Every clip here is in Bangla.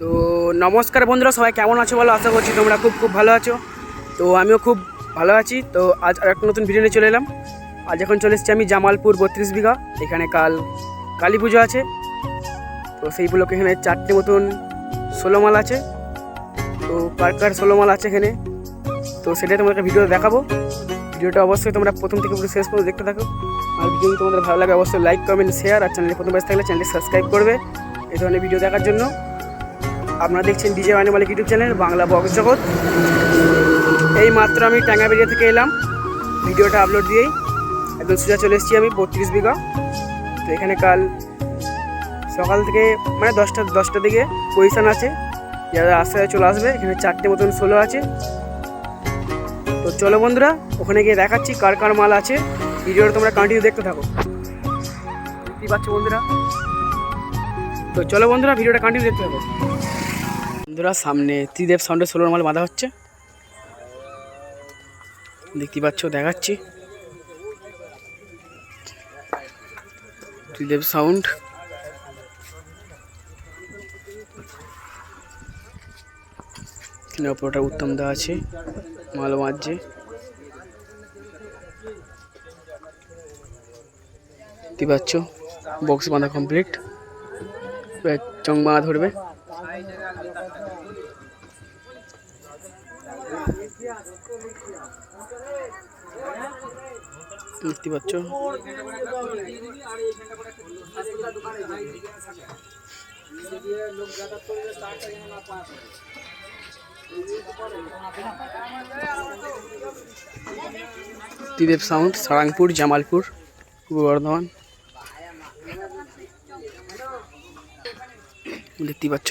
তো নমস্কার বন্ধুরা, সবাই কেমন আছো বলো? আশা করছি তোমরা খুব খুব ভালো আছো। তো আমিও খুব ভালো আছি। তো আজ আর একটা নতুন ভিডিও নিয়ে চলে এলাম। আজ এখন চলে এসেছি আমি জামালপুর বত্রিশ বিঘা। এখানে কাল কালী পুজো আছে। তো সেই উপলক্ষে এখানে চারটে মতন ষোলো মাল আছে। তো কার কার ষোলো মাল আছে এখানে? তো সেটাই তোমাকে ভিডিও দেখাবো। ভিডিওটা অবশ্যই তোমরা প্রথম থেকে পুরো শেষ পর্যন্ত দেখতে থাকো। আর ভিডিও তোমাদের ভালো লাগে, অবশ্যই লাইক কমেন্ট শেয়ার আর চ্যানেলে প্রথম থাকলে চ্যানেলটি সাবস্ক্রাইব করবে। এই ধরনের ভিডিও দেখার জন্য। আপনারা দেখছেন DJ Wani Malik YouTube channel, Bangla box জগৎ। এই মাত্র আমি ট্যাঙ্গাবেরিয়া থেকে এলাম। ভিডিওটা আপলোড দিয়েই একদম সোজা চলে এসেছি আমি বত্রিশ বিঘা। তো এখানে কাল সকাল থেকে মানে দশটা দশটা দিকে পজিশান আছে। যারা আস্তে আস্তে চলে আসবে, এখানে চারটে মতন ষোলো আছে। তো চলো বন্ধুরা, ওখানে গিয়ে দেখাচ্ছি কার কার মাল আছে। ভিডিওটা তোমরা কন্টিনিউ দেখতে থাকো। দেখতেই পাচ্ছ বন্ধুরা? তো চলো বন্ধুরা, ভিডিওটা কন্টিনিউ দেখতে থাকো। বন্ধুরা, সামনে ত্রিদেব সাউন্ডের ষোলোর মাল বাঁধা হচ্ছে। দেখতে পাচ্ছ, দেখাচ্ছি। ত্রিদেব সাউন্ড এখানে ওপরটা উত্তম দেওয়া আছে, মাল বাঁধছে। দেখতে পাচ্ছ বক্স বাঁধা কমপ্লিট চং বাঁধা ধরবে। দেখতে পাচ্ছ? ত্রিদেব সাউন্ড সারাংপুর জামালপুর পূর্ব বর্ধমান। দেখতে পাচ্ছ?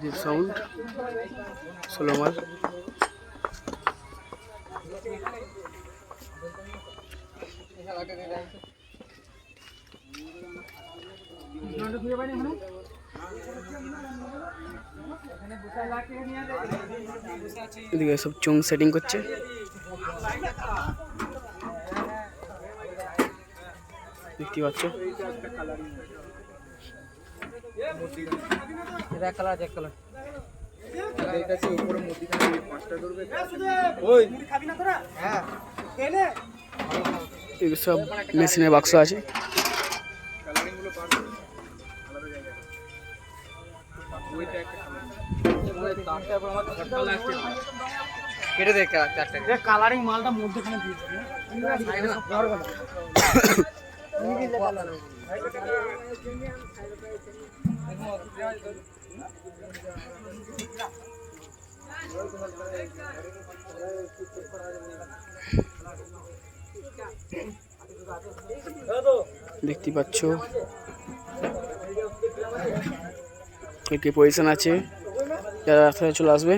ত্রিদেব সাউন্ড ষোলো মাল এদিকে সব চুং সেটিং করছে। দেখতে পাচ্ছ? এদিকে সব মেশিনের বাক্স আছে। কেটে দে চারটে। কালারিং মালটা মধ্যখানে দিয়ে দেখতে পাচ্ছ। কে পজিশন আছে। যারা রাস্তায় চলে আসবে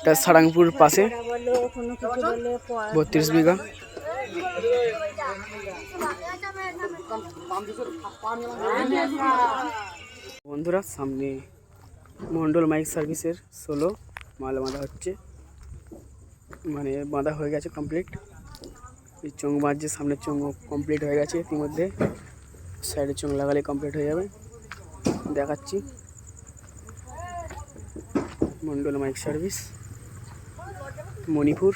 এটা সারাংপুর পাশে। বত্রিশ বিঘা। বন্ধুরা, সামনে মন্ডল মাইক সার্ভিসের ষোলো মাল বাঁধা হচ্ছে। মানে বাঁধা হয়ে গেছে কমপ্লিট এই চোঙ বাঁধছে, সামনের চোঙ কমপ্লিট হয়ে গেছে। ইতিমধ্যে সাইডে চোঙ লাগালে কমপ্লিট হয়ে যাবে। দেখাচ্ছি। Mondal mike service, Manipur.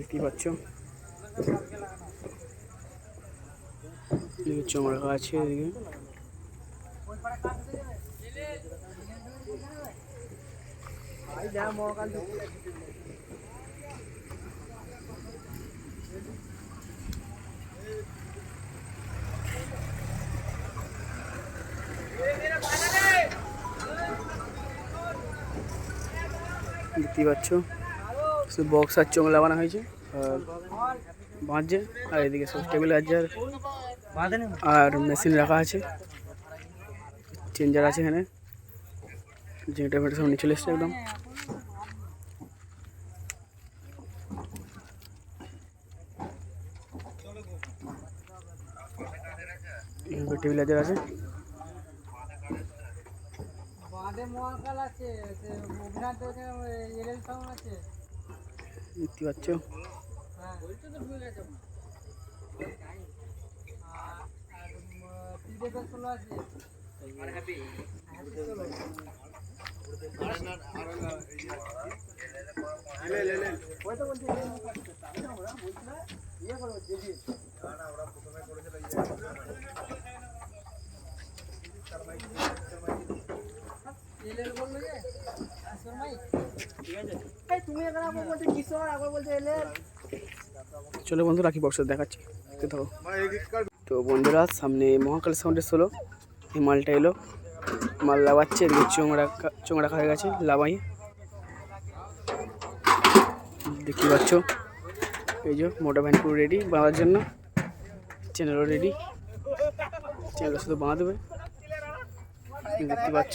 দেখতেই পাচ্ছ। রাখা আছে এদিকে। দেখতেই পাচ্ছ। শুধু বক্স আর চোখ লাগানো হয়েছে। আর বাঁধছে আর এদিকে সব স্টেবিলাইজার আর আর মেশিন রাখা আছে। চেঞ্জার আছে এখানে। যেটা ফেটে সব নিচে চলে এসছে একদম। স্টেবিলাইজার আছে। আছে আছে। দেখতে পাচ্ছ হ্যাঁ বলছো তো ভুলে গেছো আর টিডেপের ষোলো আছে চলো বন্ধু রাখি বক্স দেখাচ্ছি। দেখতে থাকো তো বন্ধুরা সামনে মহাকাল সাউন্ডের ষোলো এই মালটা এলো। মাল লাগাচ্ছে এদিকে চোংড়া চোংড়া খাওয়া গেছে লাভাই। দেখতে পাচ্ছ? এই যে মোটা ভ্যান পুরো রেডি বাঁধার জন্য। চ্যানেলও রেডি চ্যানেল শুধু বাঁধা দেবে। দেখতে পাচ্ছ?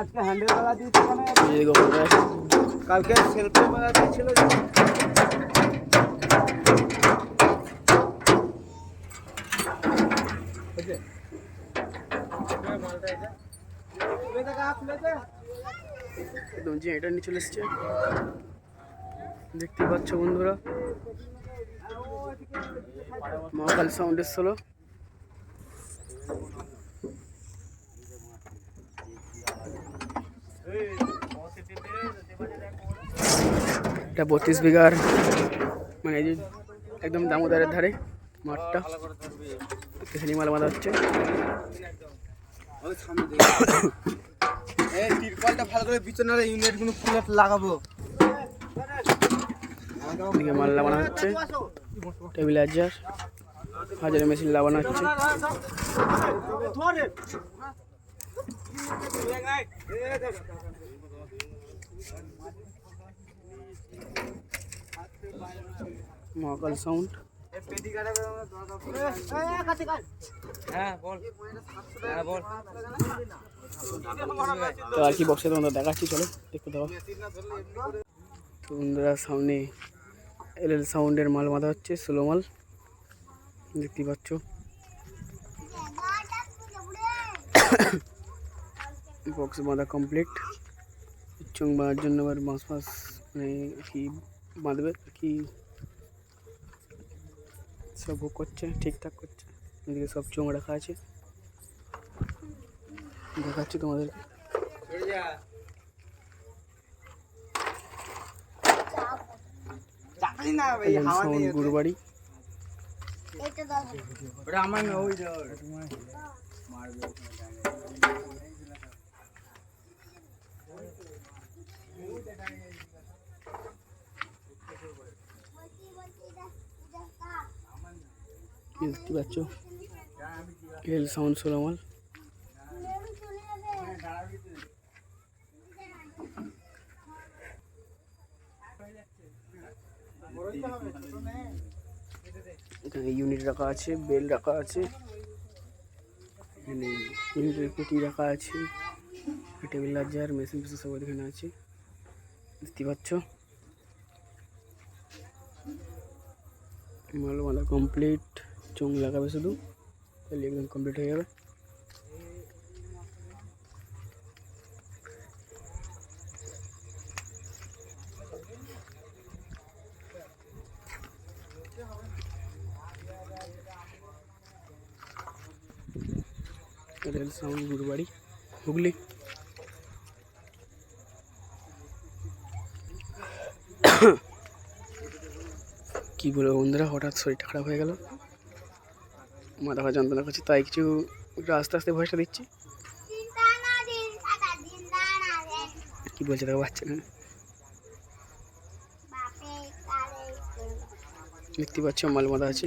আজকে হ্যান্ডেল মেলা দিয়েছে মানে কালকে সেলফি মেলা দিয়েছিল একদম যে এটা নিয়ে চলে এসছে। দেখতে পাচ্ছ বন্ধুরা। মহাকাল সাউন্ডের ষোলো এটা বত্রিশ বিঘার মানে এই যে একদম দামোদরের ধারে মাঠটা। এখানে মাল বাঁধা হচ্ছে। এই তিরপলটা ভালো করে বিছানার ইউনিটগুলো খুলে লাগাবো। এদিকে মাল লাগানো হচ্ছে। টেবিল হাজার মেশিন লাগানো হচ্ছে। মহাকাল সাউন্ড হ্যাঁ হ্যাঁ বল। তো আর কি বক্সে তোমাদের দেখাচ্ছি চলো দেখতে দাও। বন্ধুরা সামনে এল এল সাউন্ডের মাল বাঁধা হচ্ছে স্লো মাল। দেখতেই পাচ্ছ। বক্স বাঁধা কমপ্লিট চোং বাঁধার জন্য আবার বাঁশ ফাঁস মানে কি বাঁধবে কি সব করছে ঠিকঠাক করছে। এদিকে সব চোং রাখা আছে। দেখাচ্ছি তোমাদের। চাকরি না ভাই হাওয়া সাউন্ড দিয়ে গুরুবাড়ি আমার না ওই কি দেখতে পাচ্ছ এল সাউন্ড সোলামাল এখানে ইউনিট রাখা আছে বেল রাখা আছে, এখানে ইউনিটের পেটি রাখা আছে টেবিল লার্জার মেশিন ফেসিন সব এখানে আছে। দেখতে পাচ্ছ মাল বাঁধা কমপ্লিট চোং লাগাবে শুধু তাহলে একদম কমপ্লিট হয়ে যাবে রেল সাউন্ড গুরুবাড়ি হুগলি কি বলব বন্ধুরা, হঠাৎ শরীরটা খারাপ হয়ে গেল। মাথা ব্যথা যন্ত্রণা করছে, তাই কিছু একটু আস্তে আস্তে ভয়েসটা দিচ্ছি। কী বলছে দেখো বাচ্চা না দেখতে পাচ্ছ মাল মাথা আছে।